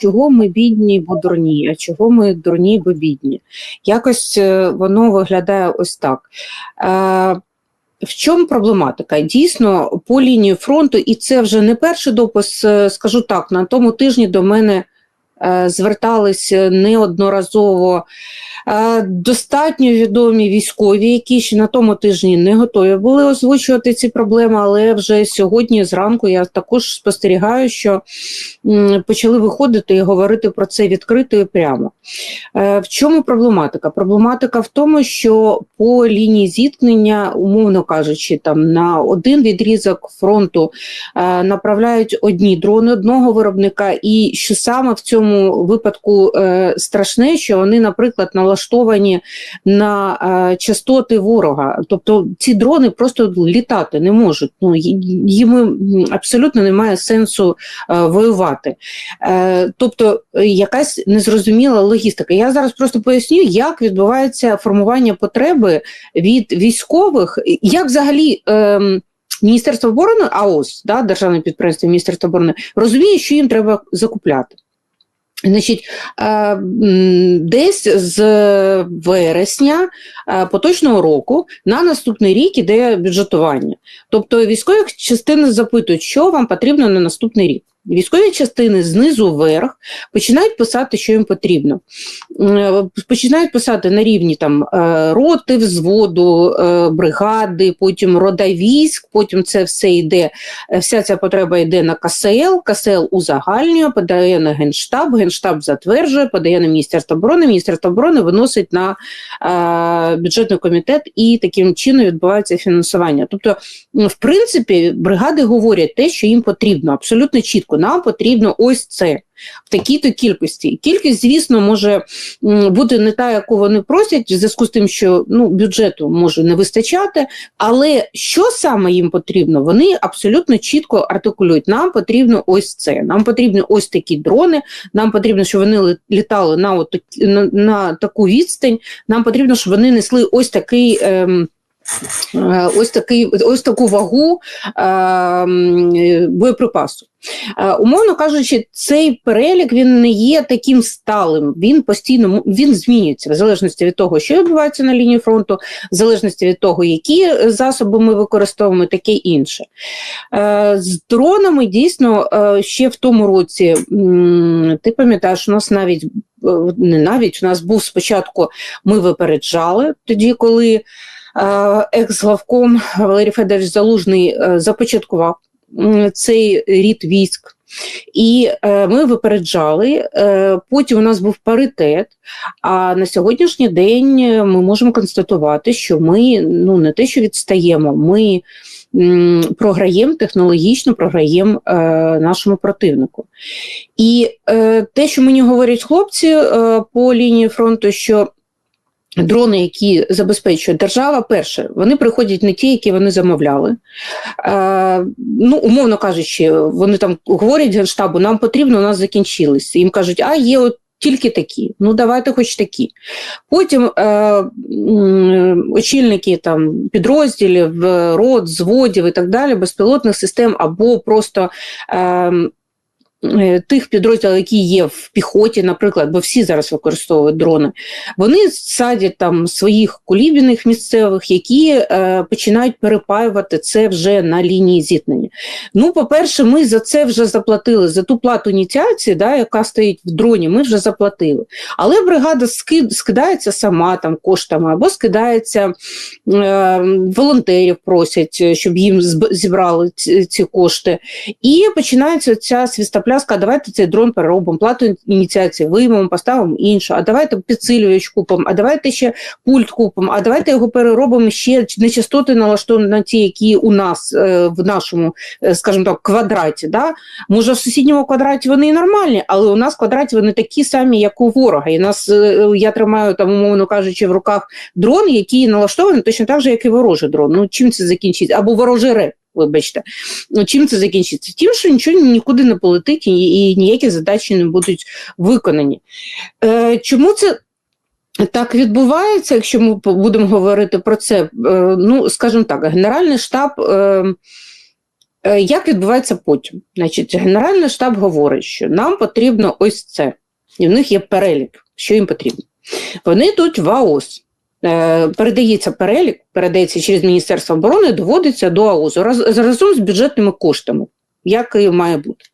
чого ми бідні, бо дурні, а чого ми дурні, бо бідні. Якось е, воно виглядає ось так. Е, в чому проблематика? Дійсно, по лінії фронту, і це вже не перший допис, е, скажу так, на тому тижні до мене звертались неодноразово е, достатньо відомі військові, які ще на тому тижні не готові були озвучувати ці проблеми, але вже сьогодні зранку я також спостерігаю, що почали виходити і говорити про це відкрито і прямо. Е, В чому проблематика? Проблематика в тому, що по лінії зіткнення, умовно кажучи, там на один відрізок фронту е, направляють одні дрони одного виробника, і що саме в цьому випадку е, страшне, що вони, наприклад, налаштовані на е, частоти ворога. Тобто ці дрони просто літати не можуть. Ну, їм абсолютно немає сенсу е, воювати. Тобто якась незрозуміла логістика. Я зараз просто поясню, як відбувається формування потреби від військових, як взагалі. ем, Міністерство оборони, АОС, да, державне підприємство Міністерства оборони, розуміє, що їм треба закупляти. Значить, е, десь з вересня е, поточного року на наступний рік іде бюджетування. Тобто військові частини запитують, що вам потрібно на наступний рік. Військові частини знизу вверх починають писати, що їм потрібно. Е, Починають писати на рівні там е, роти, взводу, е, бригади, потім рода військ, потім це все йде, вся ця потреба йде на КСЛ, КСЛ узагальнює, подає на Генштаб, Генштаб затверджує, подає на Міністерство оборони, Міністерство оборони виносить на бюджетний комітет і таким чином відбувається фінансування. Тобто, в принципі, бригади говорять те, що їм потрібно, абсолютно чітко. Нам потрібно ось це. В такій-то кількості. Кількість, звісно, може бути не та, яку вони просять, в зв'язку з тим, що ну, бюджету може не вистачати, але що саме їм потрібно, вони абсолютно чітко артикулюють. Нам потрібно ось це. Нам потрібні ось такі дрони, нам потрібно, щоб вони літали на, от, на, на таку відстань, нам потрібно, щоб вони несли ось такий. Ем, Ось такий, ось таку вагу е, е, боєприпасу. Е, Умовно кажучи, цей перелік він не є таким сталим. Він постійно він змінюється в залежності від того, що відбувається на лінії фронту, в залежності від того, які е, засоби ми використовуємо, таке інше. Е, З дронами дійсно е, ще в тому році, ти пам'ятаєш, у нас навіть е, не навіть у нас був спочатку, ми випереджали тоді, коли е, екс-главком Валерій Федорович Залужний е, започаткував цей рід військ. І е, ми випереджали. Е, потім у нас був паритет. А на сьогоднішній день е, ми можемо констатувати, що ми ну не те, що відстаємо, ми м, програємо технологічно, програємо е, нашому противнику. І е, те, що мені говорять хлопці е, по лінії фронту, що Дрони, які забезпечує держава, перше, вони приходять не ті, які вони замовляли. Е, ну, умовно кажучи, вони там говорять генштабу, нам потрібно, у нас закінчилися. Їм кажуть, а є от тільки такі. Ну, давайте хоч такі. Потім е, очільники там, підрозділів, е, рот, зводів і так далі, безпілотних систем або просто. Е, Тих підрозділів, які є в піхоті, наприклад, бо всі зараз використовують дрони, вони садять там своїх кулібіних місцевих, які е, починають перепаювати це вже на лінії зіткнення. Ну, по-перше, ми за це вже заплатили, за ту плату ініціації, да, яка стоїть в дроні, ми вже заплатили. Але бригада скидається сама там коштами, або скидається е, волонтерів, просять, е, щоб їм зібрали ці, кошти. І починається ця свістопляска, а давайте цей дрон переробимо, плату ініціації виймемо, поставимо іншу, а давайте підсилювач купимо, а давайте ще пульт купимо, а давайте його переробимо ще не налаштовані на ті, які у нас е, в нашому, е, скажімо так, квадраті. Да? Може, в сусідньому квадраті вони і нормальні, але у нас в квадраті вони такі самі, як у ворога. І нас, е, я тримаю там, умовно кажучи, в руках дрон, який налаштований точно так же, як і ворожий дрон. Ну чим це закінчиться? Або ворожий реп. Вибачте, ну чим це закінчиться? Тим, що нічого нікуди не полетить і, і ніякі задачі не будуть виконані. Е, чому це так відбувається, якщо ми будемо говорити про це? Е, ну, скажімо так, Генеральний штаб. Е, Е, Як відбувається потім? Значить, Генеральний штаб говорить, що нам потрібно ось це, і в них є перелік, що їм потрібно. Вони йдуть в АОС. Е, Передається перелік, передається через Міністерство оборони, доводиться до АУЗу раз- разом з бюджетними коштами, як і має бути.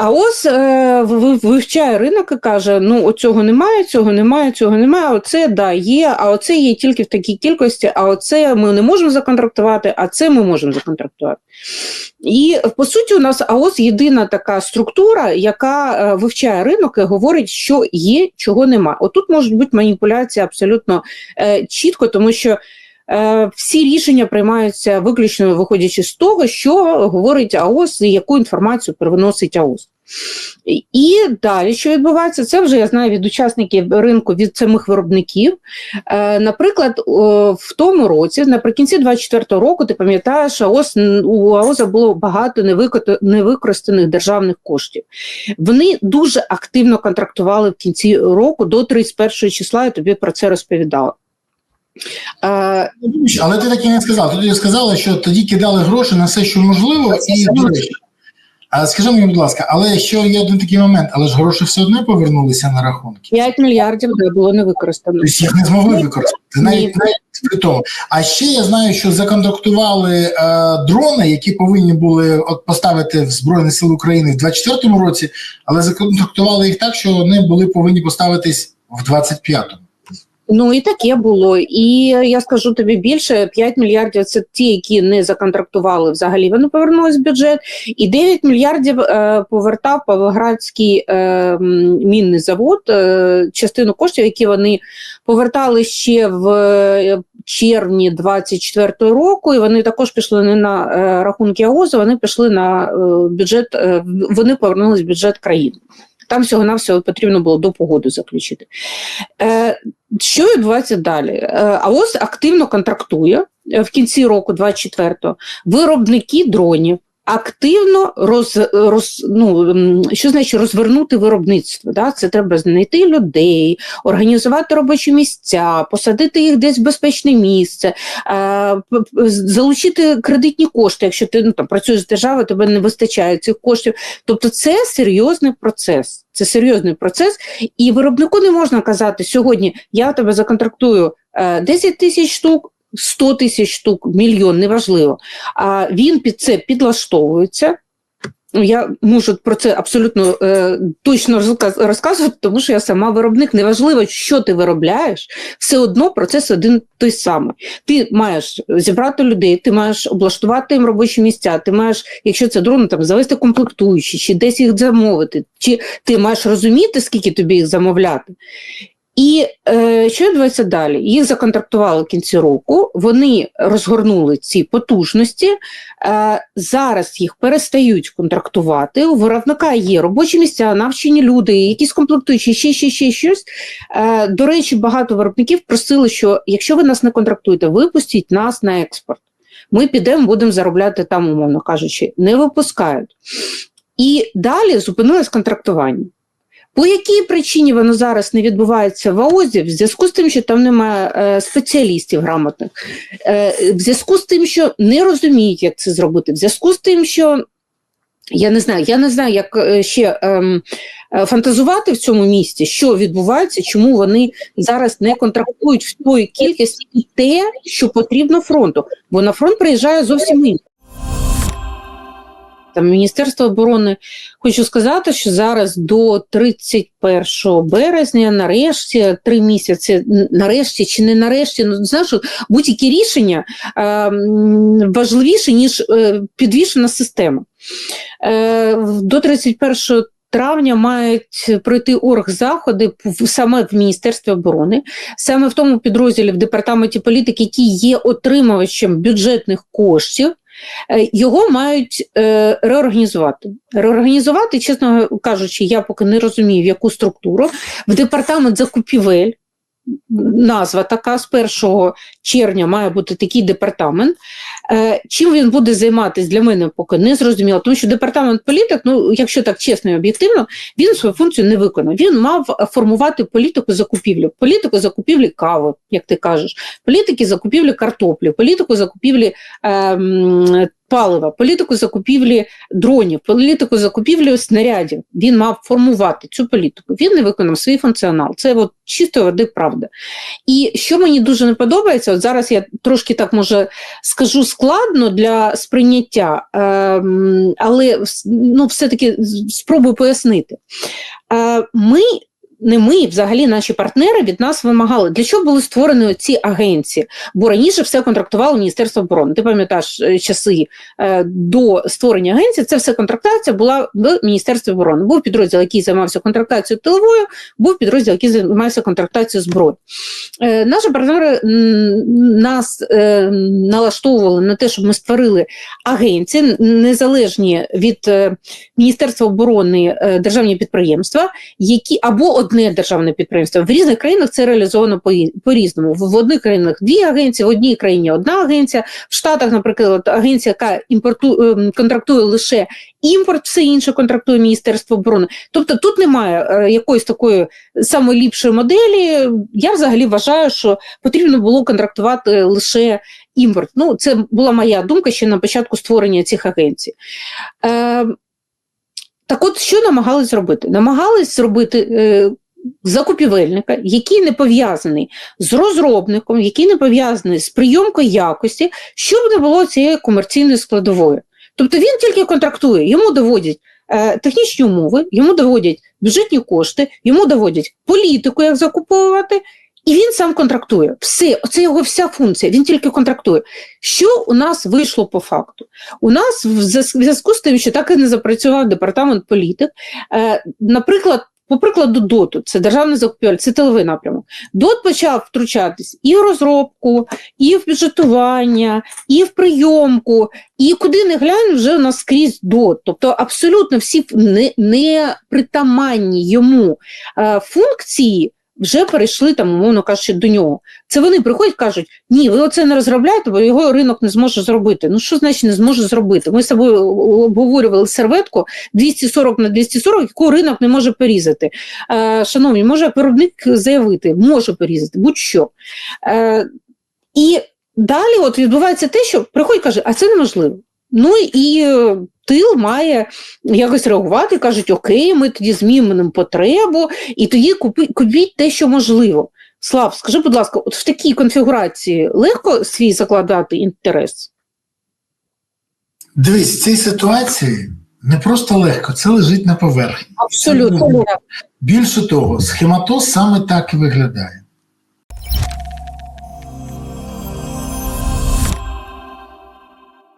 А ось е, ви- вивчає ринок і каже: ну, оцього немає, цього немає, цього немає, оце да, є, а оце є тільки в такій кількості, а оце ми не можемо законтрактувати, а це ми можемо законтрактувати. І по суті, у нас АОС єдина така структура, яка е, вивчає ринок і говорить, що є, чого немає. Отут можуть бути маніпуляції абсолютно е, чітко, тому що. Е, Всі рішення приймаються виключно виходячи з того, що говорить АОС і яку інформацію привносить АОС. І- далі, що відбувається, це вже я знаю від учасників ринку, від самих виробників. Е, Наприклад, в тому році, наприкінці 24-го року, ти пам'ятаєш, АОС, у АОСа було багато невикористаних державних коштів. Вони дуже активно контрактували в кінці року до 31 числа, я тобі про це розповідала. Е, Але ти так і не сказав. Тоді сказала, що тоді кидали гроші на все, що можливо, і до речі. А скажи мені, будь ласка, але що є один такий момент, але ж гроші все одно повернулися на рахунки. 5 мільярдів не було не використано. Тобто їх не змогли використати. Навіть, навіть при тому. А ще я знаю, що законтрактували е, дрони, які повинні були от поставити в Збройні Сили України в 24-му році, але законтрактували їх так, що вони були повинні поставитись в 25-му. Ну і таке було. І я скажу тобі більше: 5 мільярдів це ті, які не законтрактували взагалі. Вони повернулись в бюджет, і 9 мільярдів е, повертав Павлоградський е, мінний завод, е, частину коштів, які вони повертали ще в е, червні 24-го року, і вони також пішли не на е, рахунки АОЗу, вони пішли на е, бюджет, е, вони повернулись в бюджет країни. Там всього навсього потрібно було до погоди заключити. Е, що відбувається далі? Е, АОС активно контрактує е, в кінці року 24-го виробники дронів. Активно роз, роз, ну, що значить розвернути виробництво? Да? Це треба знайти людей, організувати робочі місця, посадити їх десь в безпечне місце, е, залучити кредитні кошти, якщо ти ну, там, працюєш з державою, тебе не вистачає цих коштів. Тобто це серйозний процес. Це серйозний процес, і виробнику не можна казати сьогодні: я тебе законтрактую е, 10 тисяч штук, 100 тисяч штук, мільйон, неважливо. А він під це підлаштовується. Ну, Я можу про це абсолютно е, точно розказувати, тому що я сама виробник. Неважливо, що ти виробляєш, все одно процес один той самий. Ти маєш зібрати людей, ти маєш облаштувати їм робочі місця, ти маєш, якщо це дрон, там завести комплектуючі, чи десь їх замовити, чи ти маєш розуміти, скільки тобі їх замовляти. І е, що відбувається далі? Їх законтрактували в кінці року, вони розгорнули ці потужності. Е, зараз їх перестають контрактувати. У виробника є робочі місця, навчені люди, якісь комплектуючі, ще, ще, ще щось. Е, до речі, багато виробників просили, що якщо ви нас не контрактуєте, випустіть нас на експорт. Ми підемо, будемо заробляти там, умовно кажучи, не випускають. І далі зупинилось контрактування. По якій причині воно зараз не відбувається в АОЗі? В зв'язку з тим, що там немає е, спеціалістів грамотних, е, в зв'язку з тим, що не розуміють, як це зробити, в зв'язку з тим, що я не знаю, я не знаю, як е, ще ем, е, фантазувати в цьому місті, що відбувається, чому вони зараз не контрактують в тої кількості і те, що потрібно фронту, бо на фронт приїжджає зовсім інше. Там Міністерство оборони хочу сказати, що зараз до 31 березня, нарешті, три місяці, нарешті чи не нарешті, ну знаєш, будь-які рішення е, важливіші, ніж е, підвішена система. Е, до 31 Травня мають пройти оргзаходи саме в Міністерстві оборони, саме в тому підрозділі в департаменті політики, який є отримувачем бюджетних коштів, Його мають е, реорганізувати. Реорганізувати, чесно кажучи, я поки не розумію, в яку структуру. В департамент закупівель, назва така, з 1 червня має бути такий департамент. Е, чим він буде займатися, для мене поки не зрозуміло, тому що департамент політик, ну, якщо так чесно і об'єктивно, він свою функцію не виконав. Він мав формувати політику закупівлі, політику закупівлі кави, як ти кажеш, політики закупівлі картоплі, політику закупівлі ем, палива, політику закупівлі дронів, політику закупівлі снарядів. Він мав формувати цю політику. Він не виконав свій функціонал. Це от чистої води правда. І що мені дуже не подобається, от зараз я трошки так може скажу складно для сприйняття, ем, але ну, все-таки спробую пояснити. Е, Ми не ми, взагалі наші партнери від нас вимагали, для чого були створені ці агенції? Бо раніше все контрактувало Міністерство оборони. Ти пам'ятаєш е, часи е, до створення агенції, це все контрактація була в Міністерстві оборони. Був підрозділ, який займався контрактацією тиловою, був підрозділ, який займався контрактацією зброї. Е, Наші партнери нас налаштовували на те, щоб ми створили агенції незалежні від Міністерства оборони державні підприємства, які або одне державне підприємство. В різних країнах це реалізовано по- по-різному. В одних країнах дві агенції, в одній країні одна агенція. В Штатах, наприклад, агенція, яка імпортує ем, контрактує лише імпорт, все інше контрактує Міністерство оборони. Тобто тут немає е, якоїсь такої самої ліпшої моделі. Я взагалі вважаю, що потрібно було контрактувати лише імпорт. Ну, це була моя думка ще на початку створення цих агенцій. Е, так от, що намагались зробити? Намагались зробити е, закупівельника, який не пов'язаний з розробником, який не пов'язаний з прийомкою якості, щоб не було цієї комерційної складової. Тобто він тільки контрактує, йому доводять е, технічні умови, йому доводять бюджетні кошти, йому доводять політику, як закуповувати, і він сам контрактує. Все, це його вся функція, він тільки контрактує. Що у нас вийшло по факту? У нас в зв'язку з тим, що так і не запрацював департамент політик, е, наприклад, по прикладу ДОТу, це державний закупівель, це тиловий напрямок. ДОТ почав втручатись і в розробку, і в бюджетування, і в прийомку, і куди не глянь, вже у нас скрізь ДОТ. Тобто абсолютно всі не, не притаманні йому е, функції вже перейшли там, умовно кажучи, до нього. Це вони приходять кажуть, ні, ви оце не розробляєте, бо його ринок не зможе зробити. Ну що значить не зможе зробити? Ми з собою обговорювали серветку 240 на 240, яку ринок не може порізати. Е, шановні, може виробник заявити, може порізати, будь-що. Е, і далі от відбувається те, що приходить каже, а це неможливо. Ну і е, тил має якось реагувати, кажуть, окей, ми тоді змінимо потребу, і тоді купіть те, що можливо. Слав, скажи, будь ласка, от в такій конфігурації легко свій закладати інтерес? Дивись, в цій ситуації не просто легко, це лежить на поверхні. Абсолютно. Більше того, схематоз саме так і виглядає.